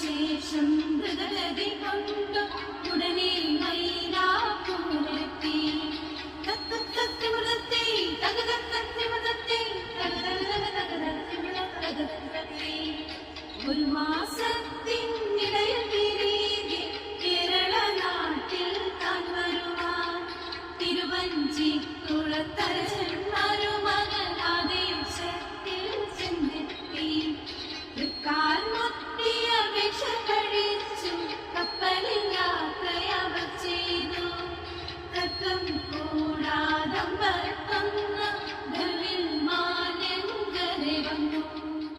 ശേഷം മൃഗതി കൊണ്ടു ഉടനെ മൈനാപ്പൂരത്തി തത്തത്തത്തിമുടത്തി തകതത്തത്തിമുടത്തി തകതത്തത്തിമുടത്തി ഒരു മാസത്തിന്റെ